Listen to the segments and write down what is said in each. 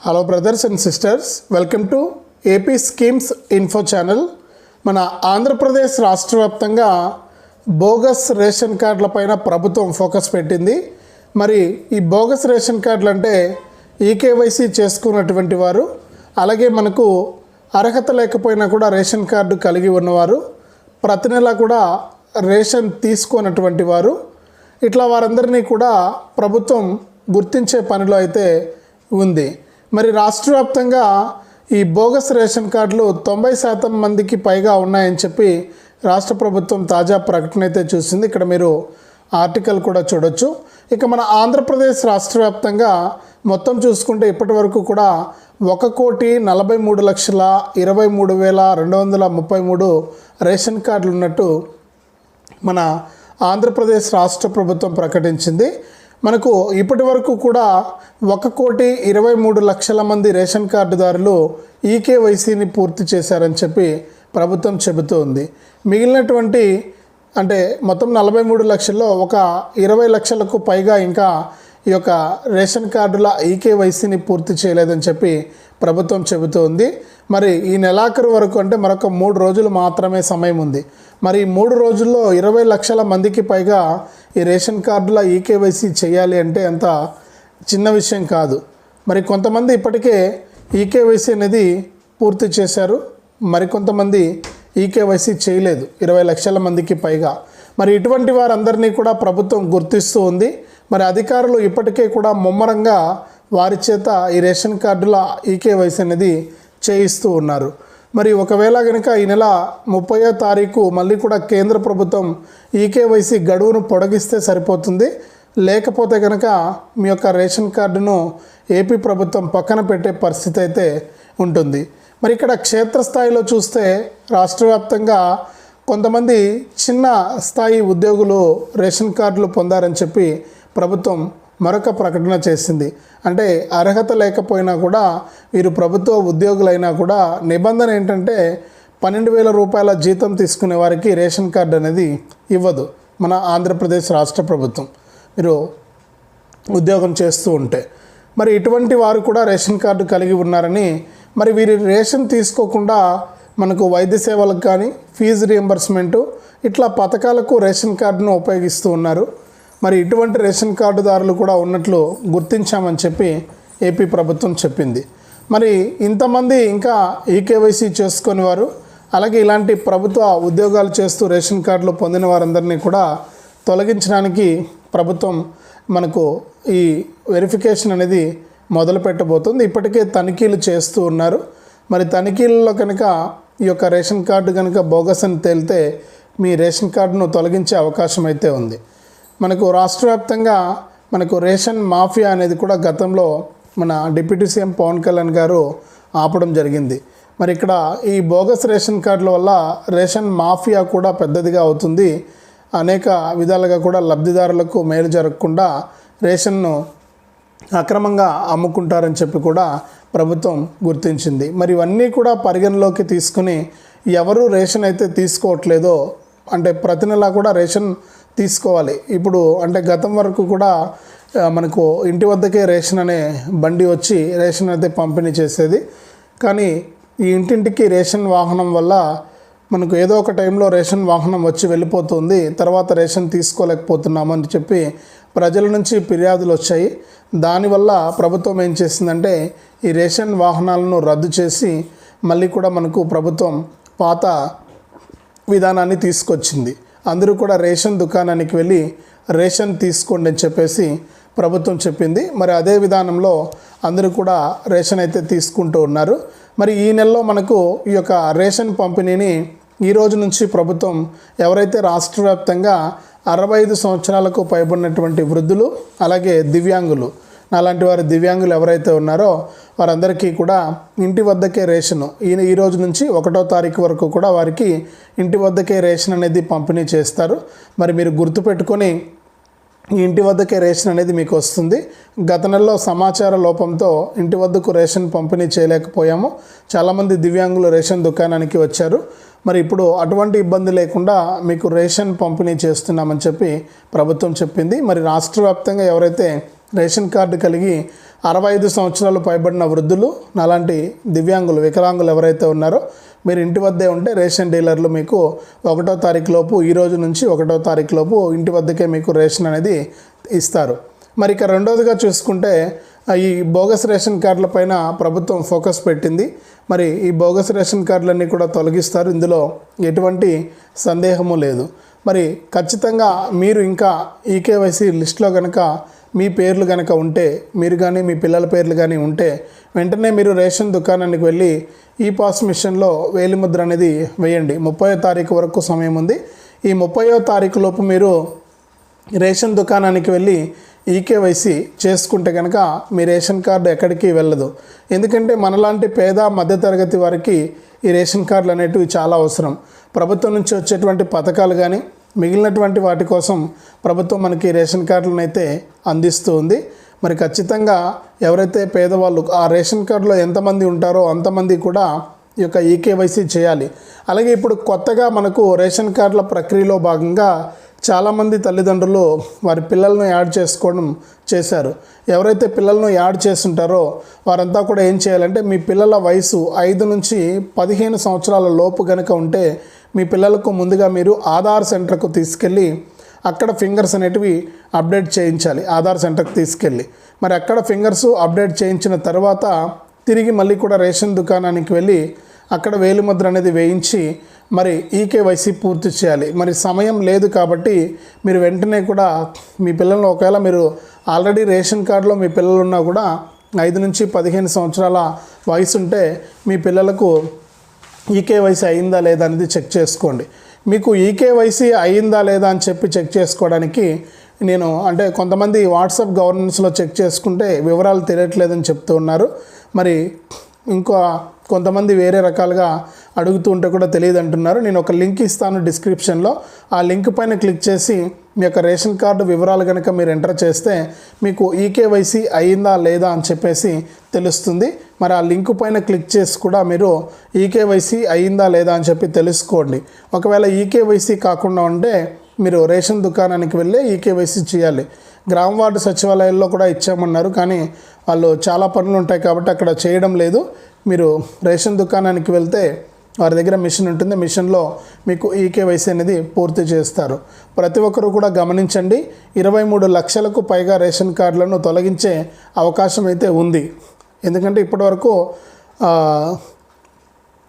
Hello brothers and sisters welcome to AP schemes info channel మన ఆంధ్రప్రదేశ్ రాష్ట్ర వ్యాప్తంగా bogus ration కార్డుల పైన ప్రభుత్వం ఫోకస్ పెట్టింది. మరి ఈ బోగస్ రేషన్ కార్డులు అంటే ఈకేవైసీ చేసుకున్నటువంటి వారు అలాగే మనకు అర్హత లేకపోయినా కూడా రేషన్ కార్డు కలిగి ఉన్నవారు ప్రతి నెల కూడా రేషన్ తీసుకున్నటువంటి వారు. ఇట్లా వారందరినీ కూడా ప్రభుత్వం గుర్తించే పనిలో అయితే ఉంది. మరి రాష్ట్ర వ్యాప్తంగా ఈ బోగస్ రేషన్ కార్డులు తొంభై శాతం మందికి పైగా ఉన్నాయని చెప్పి రాష్ట్ర ప్రభుత్వం తాజా ప్రకటన అయితే చూసింది. ఇక్కడ మీరు ఆర్టికల్ కూడా చూడొచ్చు. ఇక మన ఆంధ్రప్రదేశ్ రాష్ట్ర వ్యాప్తంగా మొత్తం చూసుకుంటే ఇప్పటి వరకు కూడా ఒక కోటి నలభై మూడు లక్షల ఇరవై మూడు వేల రెండు వందల ముప్పై మూడు రేషన్ కార్డులు ఉన్నట్టు మన ఆంధ్రప్రదేశ్ రాష్ట్ర ప్రభుత్వం ప్రకటించింది. మనకు ఇప్పటి వరకు కూడా ఒక కోటి ఇరవై మూడు లక్షల మంది రేషన్ కార్డుదారులు ఈకేవైసీని పూర్తి చేశారని చెప్పి ప్రభుత్వం చెబుతూ ఉంది. మిగిలినటువంటి అంటే మొత్తం నలభై మూడు లక్షల్లో ఒక ఇరవై లక్షలకు పైగా ఇంకా ఈ యొక్క రేషన్ కార్డుల ఈకేవైసీని పూర్తి చేయలేదని చెప్పి ప్రభుత్వం చెబుతోంది మరి ఈ నెలాఖరు వరకు అంటే మరొక మూడు రోజులు మాత్రమే సమయం ఉంది. మరి ఈ మూడు రోజుల్లో ఇరవై లక్షల మందికి పైగా ఈ రేషన్ కార్డుల ఈకేవైసీ చేయాలి అంటే అంత చిన్న విషయం కాదు. మరి కొంతమంది ఇప్పటికే ఈకేవైసీ అనేది పూర్తి చేశారు. మరికొంతమంది ఈకేవైసీ చేయలేదు ఇరవై లక్షల మందికి పైగా. మరి ఇటువంటి వారందరినీ కూడా ప్రభుత్వం గుర్తిస్తూ ఉంది. మరి అధికారులు ఇప్పటికే కూడా ముమ్మరంగా వారి చేత ఈ రేషన్ కార్డుల ఈకేవైసీ అనేది చేయిస్తూ ఉన్నారు. మరి ఒకవేళ కనుక ఈ నెల ముప్పయో తారీఖు మళ్ళీ కూడా కేంద్ర ప్రభుత్వం ఈకేవైసీ గడువును పొడిగిస్తే సరిపోతుంది. లేకపోతే కనుక మీ యొక్క రేషన్ కార్డును ఏపీ ప్రభుత్వం పక్కన పెట్టే పరిస్థితి అయితే ఉంటుంది. మరి ఇక్కడ క్షేత్రస్థాయిలో చూస్తే రాష్ట్ర వ్యాప్తంగా కొంతమంది చిన్న స్థాయి ఉద్యోగులు రేషన్ కార్డులు పొందారని చెప్పి ప్రభుత్వం మరొక ప్రకటన చేసింది. అంటే అర్హత లేకపోయినా కూడా వీరు ప్రభుత్వ ఉద్యోగులైనా కూడా నిబంధన ఏంటంటే పన్నెండు వేల రూపాయల జీతం తీసుకునే వారికి రేషన్ కార్డు అనేది ఇవ్వదు మన ఆంధ్రప్రదేశ్ రాష్ట్ర ప్రభుత్వం. మీరు ఉద్యోగం చేస్తూ ఉంటే. మరి ఇటువంటి వారు కూడా రేషన్ కార్డు కలిగి ఉన్నారని మరి వీరి రేషన్ తీసుకోకుండా మనకు వైద్య సేవలకు కానీ ఫీజు రియంబర్స్మెంటు ఇట్లా పథకాలకు రేషన్ కార్డును ఉపయోగిస్తూ ఉన్నారు. మరి ఇటువంటి రేషన్ కార్డుదారులు కూడా ఉన్నట్లు గుర్తించామని చెప్పి ఏపీ ప్రభుత్వం చెప్పింది. మరి ఇంతమంది ఇంకా ఈకేవైసీ చేసుకుని వారు అలాగే ఇలాంటి ప్రభుత్వ ఉద్యోగాలు చేస్తూ రేషన్ కార్డులు పొందిన వారందరినీ కూడా తొలగించడానికి ప్రభుత్వం మనకు ఈ వెరిఫికేషన్ అనేది మొదలు పెట్టబోతుంది ఇప్పటికే తనిఖీలు చేస్తూ ఉన్నారు. మరి తనిఖీలలో కనుక ఈ యొక్క రేషన్ కార్డు కనుక బోగస్ అని తేలితే మీ రేషన్ కార్డును తొలగించే అవకాశం అయితే ఉంది. మనకు రాష్ట్ర వ్యాప్తంగా మనకు రేషన్ మాఫియా అనేది కూడా గతంలో మన డిప్యూటీ సీఎం పవన్ కళ్యాణ్ గారు ఆపడం జరిగింది. మరి ఇక్కడ ఈ బోగస్ రేషన్ కార్డుల వల్ల రేషన్ మాఫియా కూడా పెద్దదిగా అవుతుంది. అనేక విధాలుగా కూడా లబ్ధిదారులకు మేలు జరగకుండా రేషన్ను అక్రమంగా అమ్ముకుంటారని చెప్పి కూడా ప్రభుత్వం గుర్తించింది. మరి ఇవన్నీ కూడా పరిగణలోకి తీసుకుని ఎవరు రేషన్ అయితే తీసుకోవట్లేదో అంటే ప్రతి నెలా కూడా రేషన్ తీసుకోవాలి. ఇప్పుడు అంటే గతం వరకు కూడా మనకు ఇంటి వద్దకే రేషన్ అనే బండి వచ్చి రేషన్ అయితే పంపిణీ చేసేది. కానీ ఈ ఇంటింటికి రేషన్ వాహనం వల్ల మనకు ఏదో ఒక టైంలో రేషన్ వాహనం వచ్చి వెళ్ళిపోతుంది. తర్వాత రేషన్ తీసుకోలేకపోతున్నామని చెప్పి ప్రజల నుంచి ఫిర్యాదులు వచ్చాయి. దానివల్ల ప్రభుత్వం ఏం చేసిందంటే ఈ రేషన్ వాహనాలను రద్దు చేసి మళ్ళీ కూడా మనకు ప్రభుత్వం పాత విధానాన్ని తీసుకొచ్చింది. అందరూ కూడా రేషన్ దుకాణానికి వెళ్ళి రేషన్ తీసుకోండి అని చెప్పేసి ప్రభుత్వం చెప్పింది. మరి అదే విధానంలో అందరూ కూడా రేషన్ అయితే తీసుకుంటూ ఉన్నారు. మరి ఈ నెలలో మనకు ఈ యొక్క రేషన్ పంపిణీని ఈ రోజు నుంచి ప్రభుత్వం ఎవరైతే రాష్ట్ర వ్యాప్తంగా అరవై ఐదు సంవత్సరాలకు పైబడినటువంటి వృద్ధులు అలాగే దివ్యాంగులు అలాంటి వారి దివ్యాంగులు ఎవరైతే ఉన్నారో వారందరికీ కూడా ఇంటి వద్దకే రేషన్. ఈయన ఈ రోజు నుంచి ఒకటో తారీఖు వరకు కూడా వారికి ఇంటి వద్దకే రేషన్ అనేది పంపిణీ చేస్తారు. మరి మీరు గుర్తుపెట్టుకొని ఇంటి వద్దకే రేషన్ అనేది మీకు వస్తుంది. గత నెలలో సమాచార లోపంతో ఇంటి వద్దకు రేషన్ పంపిణీ చేయలేకపోయాము. చాలామంది దివ్యాంగులు రేషన్ దుకాణానికి వచ్చారు. మరి ఇప్పుడు అటువంటి ఇబ్బంది లేకుండా మీకు రేషన్ పంపిణీ చేస్తున్నామని చెప్పి ప్రభుత్వం చెప్పింది. మరి రాష్ట్ర వ్యాప్తంగా ఎవరైతే రేషన్ కార్డు కలిగి అరవై ఐదు సంవత్సరాలు పైబడిన వృద్ధులు అలాంటి దివ్యాంగులు వికలాంగులు ఎవరైతే ఉన్నారో మీరు ఇంటి వద్దే ఉంటే రేషన్ డీలర్లు మీకు ఒకటో తారీఖు లోపు ఈ రోజు నుంచి ఒకటో తారీఖు లోపు ఇంటి వద్దకే మీకు రేషన్ అనేది ఇస్తారు. మరి ఇక రెండోదిగా చూసుకుంటే ఈ బోగస్ రేషన్ కార్డుల పైన ప్రభుత్వం ఫోకస్ పెట్టింది. మరి ఈ బోగస్ రేషన్ కార్డులన్నీ కూడా తొలగిస్తారు. ఇందులో ఎటువంటి సందేహము లేదు. మరి ఖచ్చితంగా మీరు ఇంకా ఈకేవైసీ లిస్ట్లో కనుక మీ పేర్లు కనుక ఉంటే మీరు కానీ మీ పిల్లల పేర్లు కానీ ఉంటే వెంటనే మీరు రేషన్ దుకాణానికి వెళ్ళి ఈ పాస్ మిషన్లో వేలిముద్ర అనేది వేయండి. ముప్పయో తారీఖు వరకు సమయం ఉంది. ఈ ముప్పయో తారీఖు లోపు మీరు రేషన్ దుకాణానికి వెళ్ళి ఈకేవైసీ చేసుకుంటే కనుక మీ రేషన్ కార్డు ఎక్కడికి వెళ్ళదు. ఎందుకంటే మనలాంటి పేద మధ్యతరగతి వారికి ఈ రేషన్ కార్డులు అనేటివి చాలా అవసరం. ప్రభుత్వం నుంచి వచ్చేటువంటి పథకాలు కానీ మిగిలినటువంటి వాటి కోసం ప్రభుత్వం మనకి రేషన్ కార్డులను అయితే అందిస్తూ ఉంది మరి ఖచ్చితంగా ఎవరైతే పేదవాళ్ళు ఆ రేషన్ కార్డులో ఎంతమంది ఉంటారో అంతమంది కూడా ఈ యొక్క ఈకేవైసీ చేయాలి. అలాగే ఇప్పుడు కొత్తగా మనకు రేషన్ కార్డుల ప్రక్రియలో భాగంగా చాలామంది తల్లిదండ్రులు వారి పిల్లలను యాడ్ చేసుకోవడం చేశారు. ఎవరైతే పిల్లలను యాడ్ చేస్తుంటారో వారంతా కూడా ఏం చేయాలంటే మీ పిల్లల వయసు ఐదు నుంచి పదిహేను సంవత్సరాల లోపు కనుక ఉంటే మీ పిల్లలకు ముందుగా మీరు ఆధార్ సెంటర్కు తీసుకెళ్ళి అక్కడ ఫింగర్స్ అనేటివి అప్డేట్ చేయించాలి. ఆధార్ సెంటర్కి తీసుకెళ్ళి. మరి అక్కడ ఫింగర్స్ అప్డేట్ చేయించిన తర్వాత తిరిగి మళ్ళీ కూడా రేషన్ దుకాణానికి వెళ్ళి అక్కడ వేలిముద్ర అనేది వేయించి మరి ఈకేవైసీ పూర్తి చేయాలి. మరి సమయం లేదు కాబట్టి మీరు వెంటనే కూడా మీ పిల్లలను ఒకవేళ మీరు ఆల్రెడీ రేషన్ కార్డులో మీ పిల్లలు ఉన్నా కూడా ఐదు నుంచి పదిహేను సంవత్సరాల వయసు ఉంటే మీ పిల్లలకు ఈకేవైసీ అయిందా లేదా అనేది చెక్ చేసుకోండి. మీకు ఈకేవైసీ అయిందా లేదా అని చెప్పి చెక్ చేసుకోవడానికి నేను అంటే కొంతమంది వాట్సాప్ గవర్నెన్స్లో చెక్ చేసుకుంటే వివరాలు తెలియట్లేదని చెప్తూ ఉన్నారు. మరి ఇంకా కొంతమంది వేరే రకాలుగా అడుగుతూ ఉంటే కూడా తెలియదు అంటున్నారు నేను ఒక లింక్ ఇస్తాను డిస్క్రిప్షన్లో. ఆ లింక్ పైన క్లిక్ చేసి మీ యొక్క రేషన్ కార్డు వివరాలు కనుక మీరు ఎంటర్ చేస్తే మీకు ఈకేవైసీ అయిందా లేదా అని చెప్పేసి తెలుస్తుంది. మరి ఆ లింక్ పైన క్లిక్ చేసి కూడా మీరు ఈకేవైసీ అయిందా లేదా అని చెప్పి తెలుసుకోండి. ఒకవేళ ఈకేవైసీ కాకుండా ఉంటే మీరు రేషన్ దుకాణానికి వెళ్ళి ఈకేవైసీ చేయాలి. గ్రామ వార్డు సచివాలయాల్లో కూడా ఇచ్చామన్నారు కానీ వాళ్ళు చాలా పనులు ఉంటాయి కాబట్టి అక్కడ చేయడం లేదు. మీరు రేషన్ దుకాణానికి వెళ్తే వారి దగ్గర మిషన్ ఉంటుంది. మిషన్లో మీకు ఈకేవైసీ అనేది పూర్తి చేస్తారు. ప్రతి ఒక్కరూ కూడా గమనించండి. ఇరవై మూడు లక్షలకు పైగా రేషన్ కార్డులను తొలగించే అవకాశం అయితే ఉంది. ఎందుకంటే ఇప్పటివరకు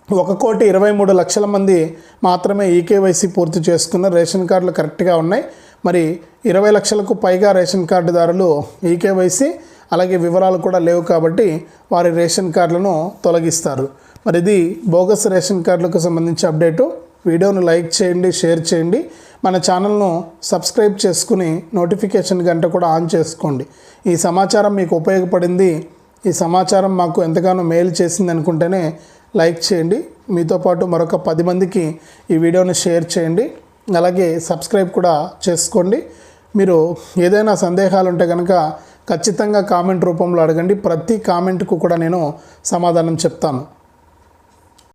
ఒక కోటి ఇరవై మూడు లక్షల మంది మాత్రమే ఈకేవైసీ పూర్తి చేసుకున్న రేషన్ కార్డులు కరెక్ట్గా ఉన్నాయి. మరి ఇరవై లక్షలకు పైగా రేషన్ కార్డుదారులు ఈకేవైసీ అలాగే వివరాలు కూడా లేవు కాబట్టి వారి రేషన్ కార్డులను తొలగిస్తారు. మరి ఇది బోగస్ రేషన్ కార్డులకు సంబంధించి అప్డేటు. వీడియోను లైక్ చేయండి షేర్ చేయండి. మన ఛానల్ను సబ్స్క్రైబ్ చేసుకుని నోటిఫికేషన్ గంట కూడా ఆన్ చేసుకోండి. ఈ సమాచారం మీకు ఉపయోగపడింది. ఈ సమాచారం మాకు ఎంతగానో మేలు చేసింది అనుకుంటేనే లైక్ చేయండి. మీతో పాటు మరొక పది మందికి ఈ వీడియోను షేర్ చేయండి. అలాగే సబ్స్క్రైబ్ కూడా చేసుకోండి. మీరు ఏదైనా సందేహాలు ఉంటే కనుక ఖచ్చితంగా కామెంట్ రూపంలో అడగండి. ప్రతి కామెంట్కు కూడా నేను సమాధానం చెప్తాను.